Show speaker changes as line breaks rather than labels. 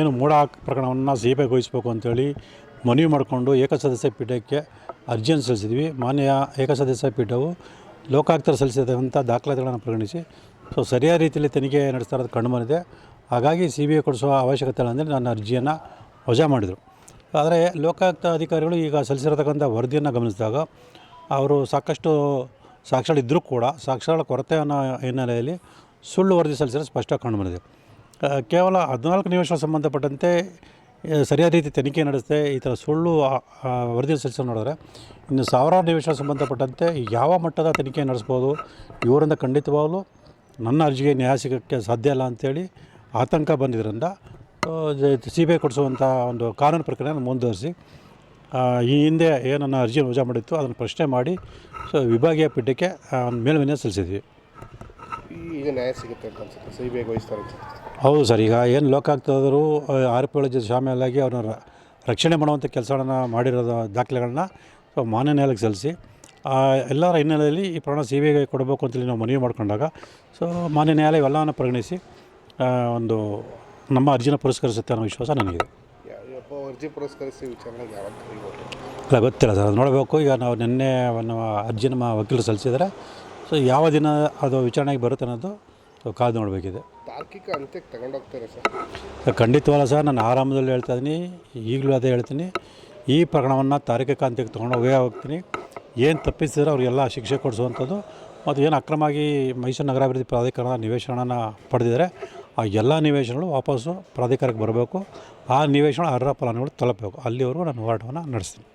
ಏನು ಮೂಢ ಪ್ರಕರಣವನ್ನು C B ಐಗೊಳಿಸಬೇಕು ಅಂತೇಳಿ ಮನವಿ ಮಾಡಿಕೊಂಡು ಏಕಸದಸ್ಯ ಪೀಠಕ್ಕೆ ಅರ್ಜಿಯನ್ನು ಸಲ್ಲಿಸಿದ್ವಿ. ಮಾನ್ಯ ಏಕಸದಸ್ಯ ಪೀಠವು ಲೋಕಾಯುಕ್ತರು ಸಲ್ಲಿಸಿದಂಥ ದಾಖಲಾತಿಗಳನ್ನು ಪರಿಗಣಿಸಿ. ಸೊ ಸರಿಯಾದ ರೀತಿಯಲ್ಲಿ ತನಿಖೆ ನಡೆಸ್ತಾ ಇರೋದು ಕಂಡು ಬಂದಿದೆ. ಹಾಗಾಗಿ ಸಿ ಬಿ ಐ ಕೊಡಿಸುವ ಅವಶ್ಯಕತೆ ಇಲ್ಲ ಅಂದರೆ ನನ್ನ ಅರ್ಜಿಯನ್ನು ವಜಾ ಮಾಡಿದರು. ಆದರೆ ಲೋಕಾಯುಕ್ತ ಅಧಿಕಾರಿಗಳು ಈಗ ಸಲ್ಲಿಸಿರತಕ್ಕಂಥ ವರದಿಯನ್ನು ಗಮನಿಸಿದಾಗ ಅವರು ಸಾಕಷ್ಟು ಸಾಕ್ಷ್ಯಗಳಿದ್ದರೂ ಕೂಡ ಸಾಕ್ಷ್ಯಗಳ ಕೊರತೆ ಅನ್ನೋ ಹಿನ್ನೆಲೆಯಲ್ಲಿ ಸುಳ್ಳು ವರದಿ ಸಲ್ಲಿಸಿರೋ ಸ್ಪಷ್ಟ ಕಂಡುಬಂದಿದೆ ಕೇವಲ ಹದಿನಾಲ್ಕು ನಿಮಿಷ ಸಂಬಂಧಪಟ್ಟಂತೆ ಸರಿಯಾದ ರೀತಿ ತನಿಖೆ ನಡೆಸದೆ ಈ ಥರ ಸುಳ್ಳು ವರದಿ ಸಲ್ಲಿಸೋ ನೋಡಿದ್ರೆ, ಇನ್ನು ಸಾವಿರಾರು ನಿಮಿಷ ಸಂಬಂಧಪಟ್ಟಂತೆ ಯಾವ ಮಟ್ಟದ ತನಿಖೆ ನಡೆಸ್ಬೋದು ಇವರಿಂದ ಖಂಡಿತವಾಗಲೂ ನನ್ನ ಅರ್ಜಿಗೆ ನ್ಯಾಯ ಸಿಗೋಕ್ಕೆ ಸಾಧ್ಯ ಇಲ್ಲ ಅಂಥೇಳಿ ಆತಂಕ ಬಂದಿದ್ದರಿಂದ ಸಿ ಬಿ ಐ ಕೊಡಿಸುವಂಥ ಒಂದು ಕಾನೂನು ಪ್ರಕ್ರಿಯೆಯನ್ನು ಮುಂದುವರಿಸಿ ಈ ಹಿಂದೆ ಏನನ್ನ ಅರ್ಜಿ ವಜಾ ಮಾಡಿತ್ತು, ಅದನ್ನು ಪ್ರಶ್ನೆ ಮಾಡಿ, ಸೊ, ವಿಭಾಗೀಯ ಪೀಠಕ್ಕೆ ಮೇಲ್ಮನೆ ಸಲ್ಲಿಸಿದ್ವಿ.
ಈಗ ನ್ಯಾಯ ಸಿಗುತ್ತೆ ಅಂತ ಅನ್ಸುತ್ತೆ ಸಿ ಬಿ ಐ ವಹಿಸ್ತಾರೆ
ಹೌದು ಸರ್ ಈಗ ಏನು ಲೋಕಾಯುಕ್ತದರು ಆರೋಪಿಗಳ ಜೊತೆ ಶಾಮೀಲಾಗಿ ಅವ್ರನ್ನ ರಕ್ಷಣೆ ಮಾಡುವಂಥ ಕೆಲಸಗಳನ್ನ ಮಾಡಿರೋದು ದಾಖಲೆಗಳನ್ನ ಸೊ ಮಾನ್ಯ ನ್ಯಾಯಾಲಯಕ್ಕೆ ಸಲ್ಲಿಸಿ. ಎಲ್ಲರ ಹಿನ್ನೆಲೆಯಲ್ಲಿ ಈ ಪ್ರಮಾಣ ಸಿ ಬಿ ಐಗೆ ಕೊಡಬೇಕು ಅಂತೇಳಿ ನಾವು ಮನವಿ ಮಾಡಿಕೊಂಡಾಗ ಸೊ ಮಾನ್ಯ ನ್ಯಾಯಾಲಯ ಇವೆಲ್ಲವನ್ನು ಪರಿಗಣಿಸಿ ಒಂದು ನಮ್ಮ ಅರ್ಜಿನ ಪುರಸ್ಕರಿಸುತ್ತೆ ಅನ್ನೋ ವಿಶ್ವಾಸ ನನಗಿದೆ.
ಅಲ್ಲ ಅರ್ಜಿ ಪುರಸ್ಕರಿಸಿ
ಇಲ್ಲ ಗೊತ್ತಿಲ್ಲ ಸರ್ ಅದು ನೋಡಬೇಕು. ಈಗ ನಾವು ನಿನ್ನೆ ನಮ್ಮ ಅರ್ಜಿ ನಮ್ಮ ವಕೀಲರು ಸಲ್ಲಿಸಿದರೆ ಸೊ ಯಾವ ದಿನ ಅದು ವಿಚಾರಣೆಗೆ ಬರುತ್ತೆ ಅನ್ನೋದು ಸೊ ಕಾದು ನೋಡಬೇಕಿದೆ.
ತಾರ್ಕಿಕ ಅಂತ್ಯಕ್ಕೆ ತಗೊಂಡೋಗ್ತಾರೆ ಸರ್.
ಸರ್, ಖಂಡಿತವಲ್ಲ ಸರ್ ನಾನು ಆರಾಮದಲ್ಲಿ ಹೇಳ್ತಾ ಇದ್ದೀನಿ ಈಗಲೂ ಅದೇ ಹೇಳ್ತೀನಿ. ಈ ಪ್ರಕರಣವನ್ನು ತಾರ್ಕಿಕ ಅಂತ್ಯಕ್ಕೆ ತೊಗೊಂಡು ಹೋಗೇ ಹೋಗ್ತೀನಿ. ಏನು ತಪ್ಪಿಸಿದ್ರೆ ಅವ್ರಿಗೆಲ್ಲ ಶಿಕ್ಷೆ ಕೊಡಿಸುವಂಥದ್ದು ಮತ್ತು ಏನು ಅಕ್ರಮವಾಗಿ ಮೈಸೂರು ನಗರಾಭಿವೃದ್ಧಿ ಪ್ರಾಧಿಕಾರದ ನಿವೇಶನನ ಪಡೆದಿದ್ದಾರೆ ಆ ಎಲ್ಲ ನಿವೇಶನಗಳು ವಾಪಸ್ಸು ಪ್ರಾಧಿಕಾರಕ್ಕೆ ಬರಬೇಕು. ಆ ನಿವೇಶನ ಅರ್ಹ ಫಲಾನುಭವಿಗಳು ತಲುಪಬೇಕು. ಅಲ್ಲಿವರೆಗೂ ನಾನು ಹೋರಾಟವನ್ನು ನಡೆಸ್ತೀನಿ.